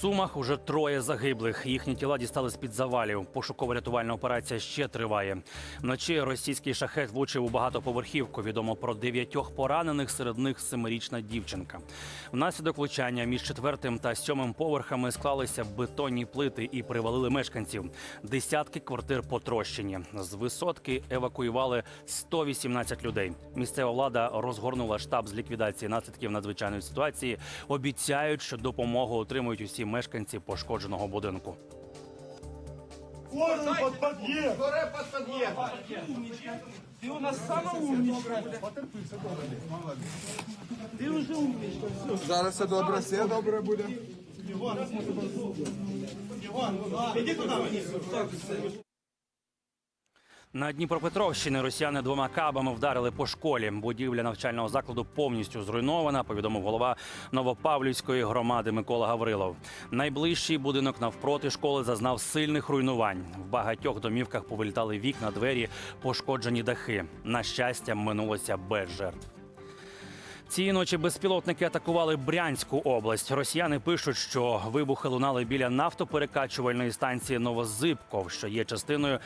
Сумах уже троє загиблих. Їхні тіла дістали з під завалів. Пошуково-рятувальна операція ще триває. Вночі російський шахет влучив у багатоповерхівку. Відомо про дев'ятьох поранених, серед них семирічна дівчинка. Внаслідок влучання між четвертим та сьомим поверхами склалися бетонні плити і привалили мешканців. Десятки квартир потрощені. З висотки евакуювали 118 людей. Місцева влада розгорнула штаб з ліквідації наслідків надзвичайної ситуації. Обіцяють, що допомогу отримують усі мешканці пошкодженого будинку. Форму под подъезд! Горе под подъезд. Ты у нас самая умничка. Ты уже умничка. Все. Зараз все добре, все добре буде. Иди туда, вниз. На Дніпропетровщині росіяни двома кабами вдарили по школі. Будівля навчального закладу повністю зруйнована. Повідомив голова Новопавлівської громади Микола Гаврилов. Найближчий будинок навпроти школи зазнав сильних руйнувань. В багатьох домівках повилітали вікна, двері, пошкоджені дахи. На щастя, минулося без жертв. Цієї ночі безпілотники атакували Брянську область. Росіяни пишуть, що вибухи лунали біля нафтоперекачувальної станції Новозибков, що є частиною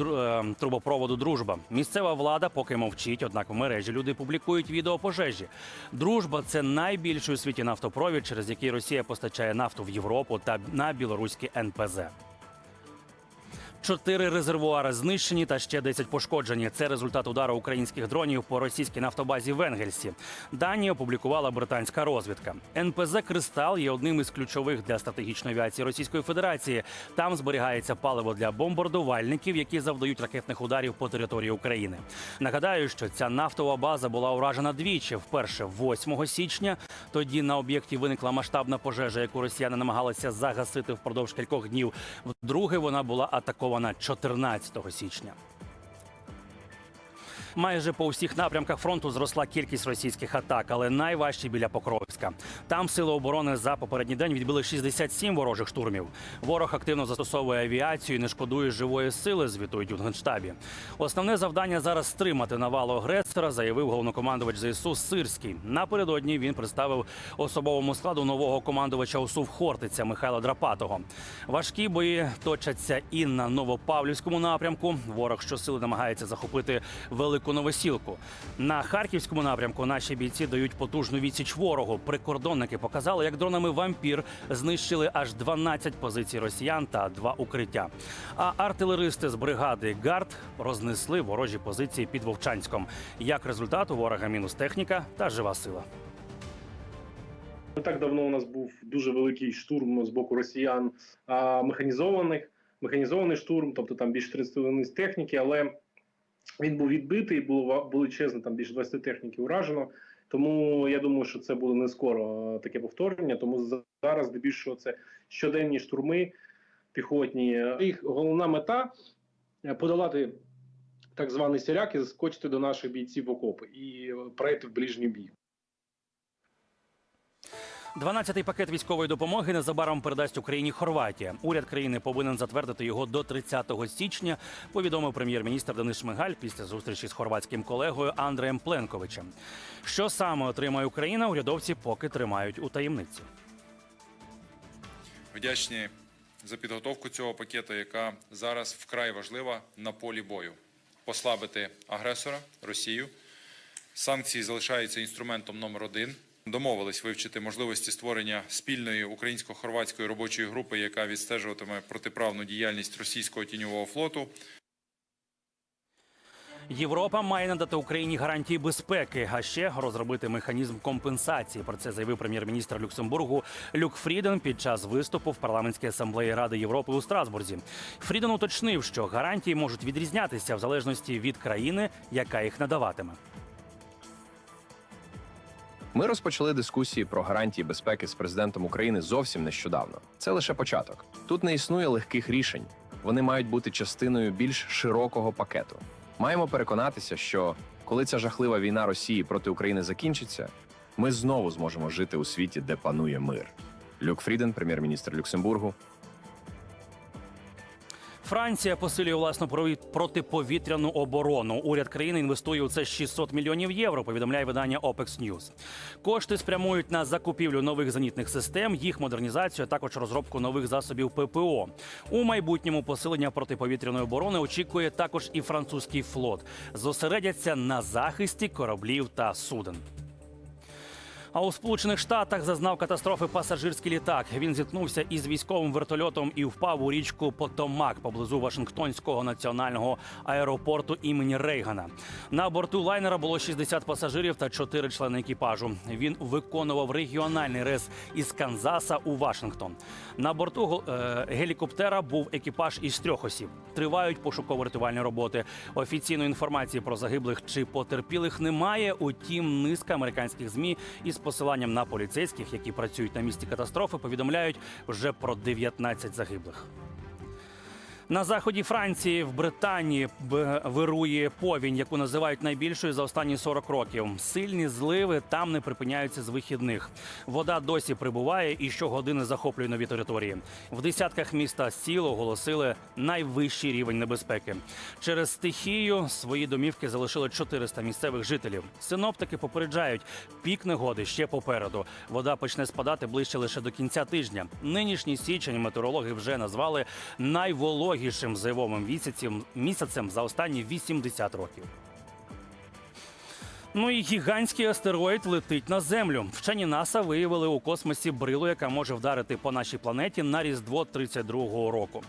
е, трубопроводу Дружба. Місцева влада поки мовчить, однак в мережі люди публікують відео пожежі. Дружба це найбільший у світі нафтопровід, через який Росія постачає нафту в Європу та на білоруські НПЗ. Чотири резервуари знищені та ще 10 пошкоджені. Це результат удару українських дронів по російській нафтобазі в Енгельсі. Дані опублікувала британська розвідка. НПЗ Кристал є одним із ключових для стратегічної авіації Російської Федерації. Там зберігається паливо для бомбардувальників, які завдають ракетних ударів по території України. Нагадаю, що ця нафтова база була уражена двічі. Вперше 8 січня. Тоді на об'єкті виникла масштабна пожежа, яку росіяни намагалися загасити впродовж кількох днів. Вдруге вона була атакована 14 січня. Майже по всіх напрямках фронту зросла кількість російських атак, але найважчі біля Покровська. Там сили оборони за попередній день відбили 67 ворожих штурмів. Ворог активно застосовує авіацію і не шкодує живої сили. Звітують у генштабі. Основне завдання зараз стримати навалу агресора, заявив головнокомандувач ЗСУ Сирський. Напередодні він представив особовому складу нового командувача УСУВ Хортиця Михайла Драпатого. Важкі бої точаться і на Новопавлівському напрямку. Ворог щосили намагається захопити велику новосілку. На харківському напрямку наші бійці дають потужну відсіч ворогу. Прикордонники показали, як дронами вампір знищили аж 12 позицій росіян та два укриття. А артилеристи з бригади ГАРД рознесли ворожі позиції під Вовчанськом. Як результат, у ворога мінус техніка та жива сила. Не так давно у нас був дуже великий штурм з боку росіян а, механізованих, механізований штурм, тобто там більше 30 одиниць техніки, але він був відбитий, було величезно, там більше 20 техніки уражено. Тому я думаю, що це буде не скоро таке повторення. Тому за- зараз, здебільшого, це щоденні штурми піхотні. Їх головна мета е, подолати так званий сіряк і заскочити до наших бійців в окопи і пройти в ближній бій. 12-й пакет військової допомоги незабаром передасть Україні Хорватія. Уряд країни повинен затвердити його до 30 січня. Повідомив прем'єр-міністр Денис Шмигаль після зустрічі з хорватським колегою Андреєм Пленковичем. Що саме отримає Україна, урядовці поки тримають у таємниці. Вдячні за підготовку цього пакету, яка зараз вкрай важлива на полі бою. Послабити агресора Росію. Санкції залишаються інструментом номер один. Домовились вивчити можливості створення спільної українсько-хорватської робочої групи, яка відстежуватиме протиправну діяльність російського тіньового флоту. Європа має надати Україні гарантії безпеки, а ще розробити механізм компенсації. Про це заявив прем'єр-міністр Люксембургу Люк Фріден під час виступу в парламентській асамблеї Ради Європи у Страсбурзі. Фріден уточнив, що гарантії можуть відрізнятися в залежності від країни, яка їх надаватиме. Ми розпочали дискусії про гарантії безпеки з президентом України зовсім нещодавно. Це лише початок. Тут не існує легких рішень. Вони мають бути частиною більш широкого пакету. Маємо переконатися, що коли ця жахлива війна Росії проти України закінчиться, ми знову зможемо жити у світі, де панує мир. Люк Фріден, прем'єр-міністр Люксембургу, Франція посилює власну протиповітряну оборону. Уряд країни інвестує у це 600 мільйонів євро. Повідомляє видання OPEX News. Кошти спрямують на закупівлю нових зенітних систем, їх модернізацію, а також розробку нових засобів ППО. У майбутньому посилення протиповітряної оборони очікує також і французький флот. Зосередяться на захисті кораблів та суден. А у Сполучених Штатах зазнав катастрофи пасажирський літак. Він зіткнувся із військовим вертольотом і впав у річку Потомак поблизу Вашингтонського національного аеропорту імені Рейгана. На борту лайнера було 60 пасажирів та 4 члени екіпажу. Він виконував регіональний рейс із Канзаса у Вашингтон. На борту е, гелікоптера був екіпаж із трьох осіб. Тривають пошуково-рятувальні роботи. Офіційної інформації про загиблих чи потерпілих немає. Утім, низка американських змі із посиланням на поліцейських, які працюють на місці катастрофи, повідомляють вже про 19 загиблих. На заході Франції в Британії вирує повінь, яку називають найбільшою за останні 40 років. Сильні зливи там не припиняються з вихідних. Вода досі прибуває і щогодини захоплює нові території. В десятках міста сіл оголосили найвищий рівень небезпеки. Через стихію свої домівки залишили 400 місцевих жителів. Синоптики попереджають, пік негоди ще попереду. Вода почне спадати ближче лише до кінця тижня. Нинішній січень метеорологи вже назвали найвологішим зайвовим місяцем, місяцем за останні 80 років. Ну і гігантський астероїд летить на землю. Вчені НАСА виявили у космосі брилу, яка може вдарити по нашій планеті на різдво 32-го року.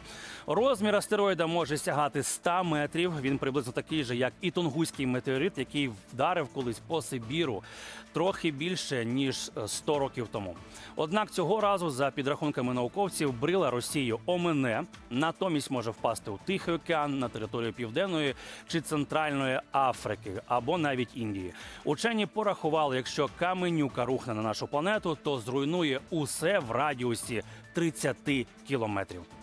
Розмір астероїда може сягати 100 метрів. Він приблизно такий же, як і тунгуський метеорит, який вдарив колись по Сибіру, трохи більше ніж е, 100 років тому. Однак цього разу, за підрахунками науковців, брила Росію омине, натомість може впасти у Тихий океан на територію Південної чи Центральної Африки або навіть Індії. Учені порахували, якщо каменюка рухне на нашу планету, то зруйнує усе в радіусі 30 кілометрів.